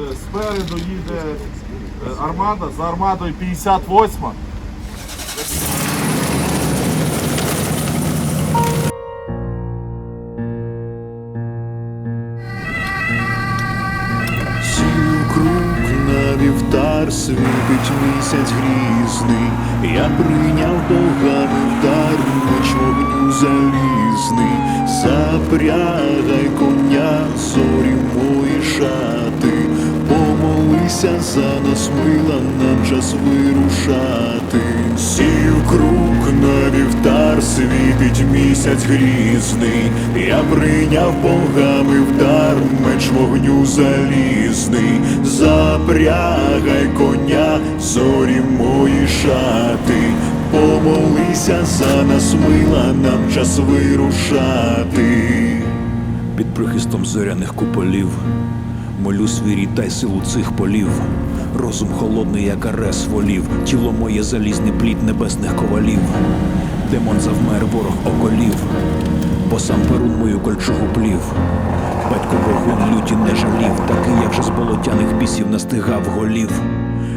Е, Спереду їде е, армада, за армадою 58. Сів вівтар, світить місяць грізний. Я прийняв богами вдар, меч вогню залізний. Запрягай коня, зорі мої шати. Помолися за нас, мила, нам час вирушати. Сів круг на вівтар, світить місяць грізний. Я прийняв богами вдар, меч вогню залізний. Запрягай коня, зорі мої шати. Помолися за нас, мила, нам час вирушати. Під прихистом зоряних куполів Молю свій й силу цих полів. Розум холодний, як арес волів, тіло моє залізний плід небесних ковалів. Демон завмер, ворог околів, бо сам перун мою кольчугу плів. Батько вогонь люті не жалів, такий, як же з болотяних бісів настигав голів.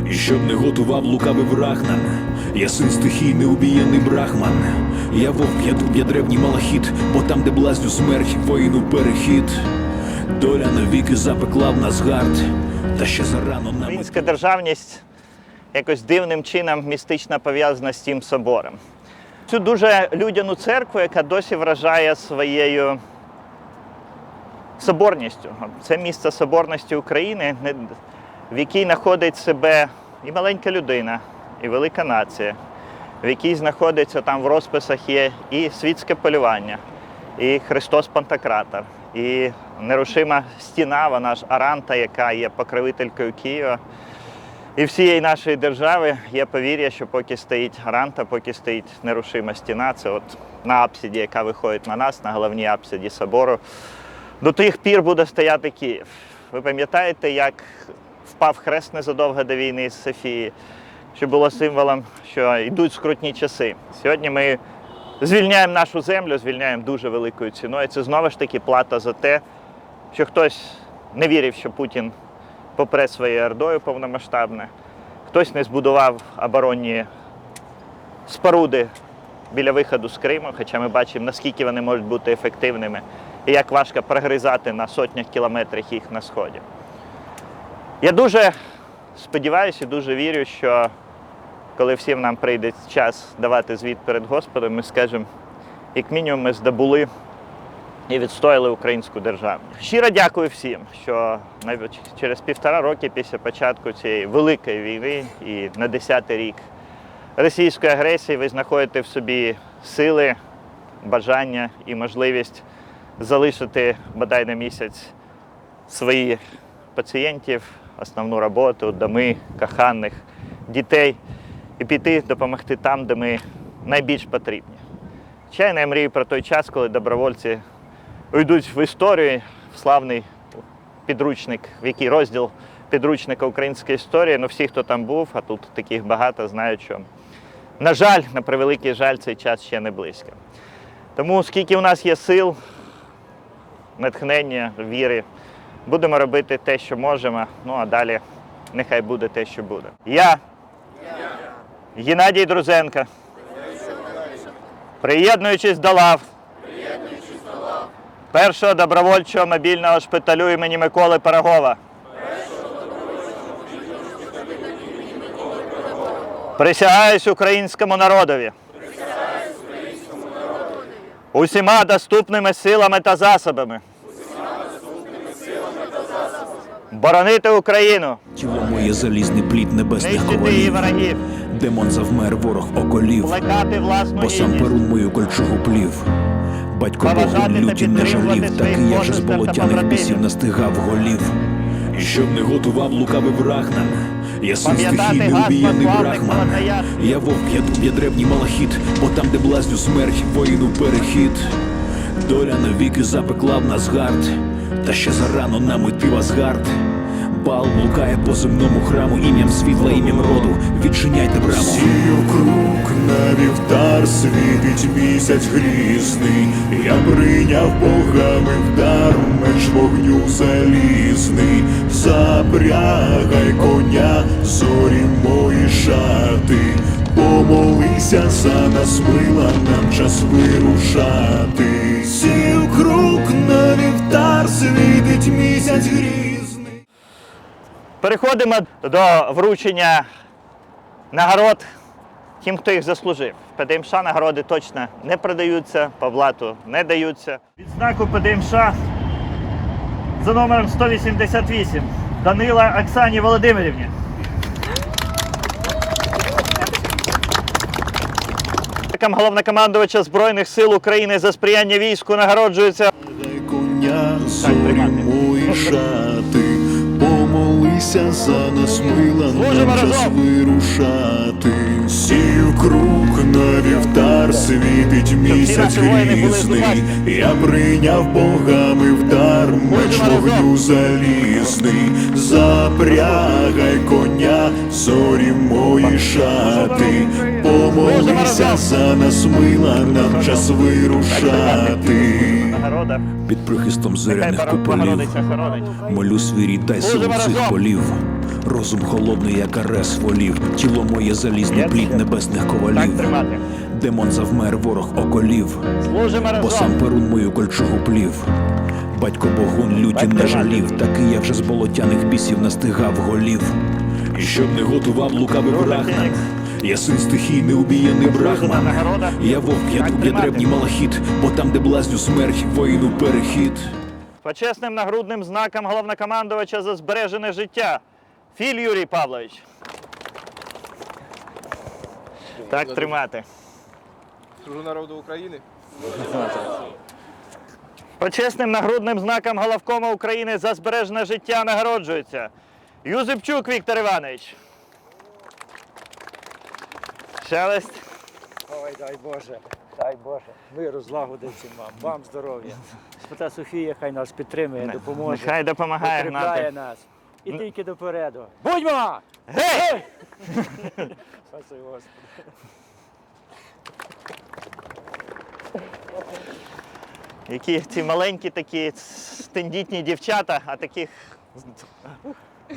І щоб не готував лукавий враг нам, я син стихійний убієний брахман. Я вовк, я дуб, я древній малахіт, бо там, де блазню смерть, воїну перехід. Доля навіки запекла в нас гард, та ще зарано нам. Українська державність якось дивним чином містично пов'язана з цим собором. Цю дуже людяну церкву, яка досі вражає своєю соборністю. Це місце соборності України, в якій знаходить себе і маленька людина, і велика нація, в якій знаходиться там в розписах є і світське полювання, і Христос Пантократор, і нерушима стіна, вона ж Аранта, яка є покровителькою Києва. І всієї нашої держави є повір'я, що поки стоїть Аранта, поки стоїть нерушима стіна, це от на апсиді, яка виходить на нас, на головній апсиді собору. До тих пір буде стояти Київ. Ви пам'ятаєте, як впав хрест незадовго до війни з Софії, що було символом, що йдуть скрутні часи. Сьогодні ми звільняємо нашу землю, звільняємо дуже великою ціною. Це знову ж таки плата за те, що хтось не вірив, що Путін попре своєю ордою повномасштабне, хтось не збудував оборонні споруди біля виходу з Криму, хоча ми бачимо, наскільки вони можуть бути ефективними і як важко прогризати на сотнях кілометрів їх на сході. Я дуже сподіваюся і дуже вірю, що коли всім нам прийде час давати звіт перед Господом, ми скажемо, як мінімум, ми здобули і відстояли українську державу. Щиро дякую всім, що навіть через півтора роки після початку цієї великої війни і на 10-й рік російської агресії ви знаходите в собі сили, бажання і можливість залишити бодай на місяць своїх пацієнтів, основну роботу, доми, коханих, дітей і піти допомогти там, де ми найбільш потрібні. Звичайно, я мрію про той час, коли добровольці уйдуть в історію, в славний підручник, в який розділ підручника української історії. Ну, всі, хто там був, а тут таких багато, знають, що, на жаль, на превеликий жаль, цей час ще не близько. Тому, скільки у нас є сил, натхнення, віри, будемо робити те, що можемо, ну а далі нехай буде те, що буде. Я, Геннадій Друзенко, приєднуючись до лав першого добровольчого мобільного шпиталю імені Миколи Пирогова. Присягаюсь українському народові. Усіма доступними силами та засобами. Боронити Україну, Тіло моє залізний плід небесних ковалів. Демон завмер, ворог околів, плекати власну бо сам перун мою кольчугу плів. Батько Богу люті не жалів, своїх такий, як же з болотяних бісів настигав голів. І щоб не готував лукавий враг нам, я син стихійний газ брахман. Я вовк, я дуб, я древній малахіт, бо там, де блазню смерть, воїну перехід. Доля навіки запекла в нас гард, та ще зарано нам йти в Асгард. Бал блукає по земному храму ім'ям світла, ім'ям роду. Відчиняйте браму. Сію круг на вівтар світить місяць грізний. Я прийняв богами вдар, меч вогню залізний, запрягай коня, зорі мої шати, помолися за нас, мила, нам час вирушати. Вівтар, світить місяць грізний. Переходимо до вручення нагород тим, хто їх заслужив. ПДМШ нагороди точно не продаються, по блату не даються. Відзнаку ПДМШ за номером 188 Данила Оксані Володимирівні. Головнокомандувача Збройних сил України за сприяння війську нагороджується Мої шати, помолися за нас, мила, нам час вирушати. Сів круг на вівтар, світить місяць грізний. Я прийняв богами вдар, меч вогню залізний. Запрягай коня, зорі мої шати, помолися за нас, мила, нам час вирушати. Нагорода. Під прихистом зоряних куполів молю свій рід, дай силу цих полів. Розум холодний, як арес волів, тіло моє залізний Я плід небесних ковалів. Демон завмер, ворог околів, бо сам перун мою кольчугу плів. Батько Богун люті не жалів, такий я вже з болотяних бісів настигав голів. І щоб не готував лукавий враг. Я син стихійний, убієний брахман. Я вовк, я дуб, я древній малахіт, бо там, де блазню смерть, воїну перехід. Почесним нагрудним знаком головнокомандувача за збережене життя. Філь Юрій Павлович. Так тримати. Служу народу України. Почесним нагрудним знаком головкома України за збережене життя нагороджується. Юзепчук Віктор Іванович. Шелест. Ой, дай Боже, дай Боже. Миру, злагоди всім вам, вам здоров'я. Свята Софія хай нас підтримує, допоможе. Нехай допомагає гнати. нас. І тільки допереду. Будьмо! Гей! Спаси Господи. Які ці маленькі такі тендітні дівчата, а таких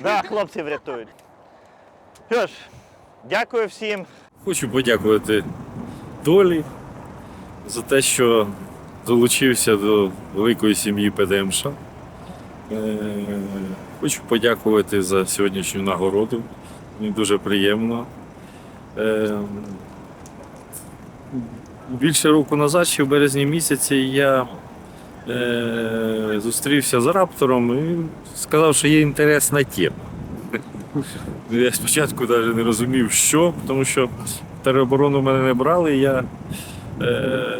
да, хлопців рятують. Що ж, дякую всім. Хочу подякувати долі за те, що долучився до великої сім'ї ПДМШ. Е, Хочу подякувати за сьогоднішню нагороду. Мені дуже приємно. Е, Більше року назад, ще в березні місяці, я е, зустрівся з раптором і сказав, що є інтересна тема. Я спочатку навіть не розумів, що, тому що тероборону мене не брали. Я е,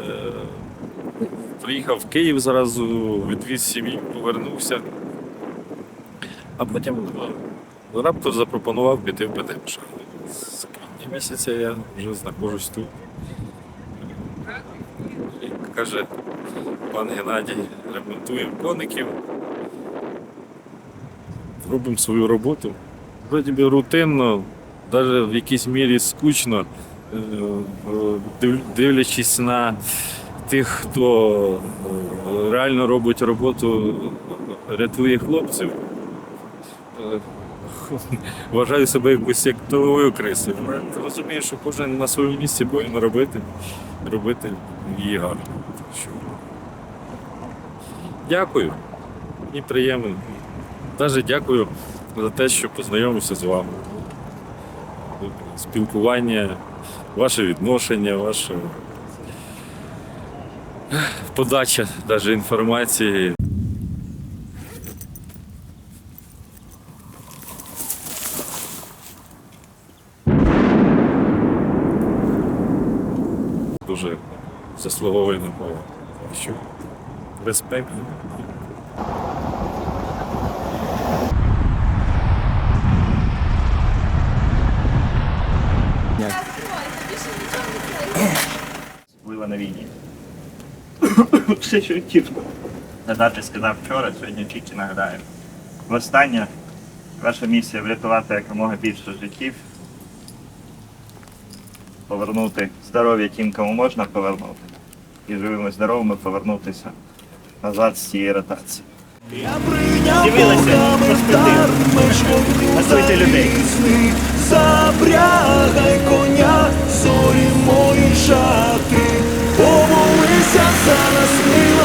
приїхав в Київ зразу, відвіз сім'ю, повернувся. А потім е, раптор запропонував піти в ПДМШ. З квітня місяця я вже знаходжусь тут. І каже пан Геннадій, ремонтуємо коників, робимо свою роботу. Вроді би рутинно, навіть в якійсь мірі скучно, е, див- дивлячись на тих, хто е, реально робить роботу, рятує хлопців. е, Вважаю себе якось як тиловою крисою. Розумію, що кожен на своєму місці повинен робити, робити її гарно. Дякую. Мені приємно. Навіть дякую за те, що познайомився з вами. Спілкування, ваше відношення, ваша подача навіть інформації. Дуже заслуговує на що Респект. Все що чітко. Надати сказав вчора, сьогодні тільки нагадаю. Востаннє ваша місія врятувати якомога більше життів, повернути здоров'я тим, кому можна повернути, і живими здоровими повернутися назад з цієї ротації. Я прийняв З'явилися богами в перспективи. дар меч tell us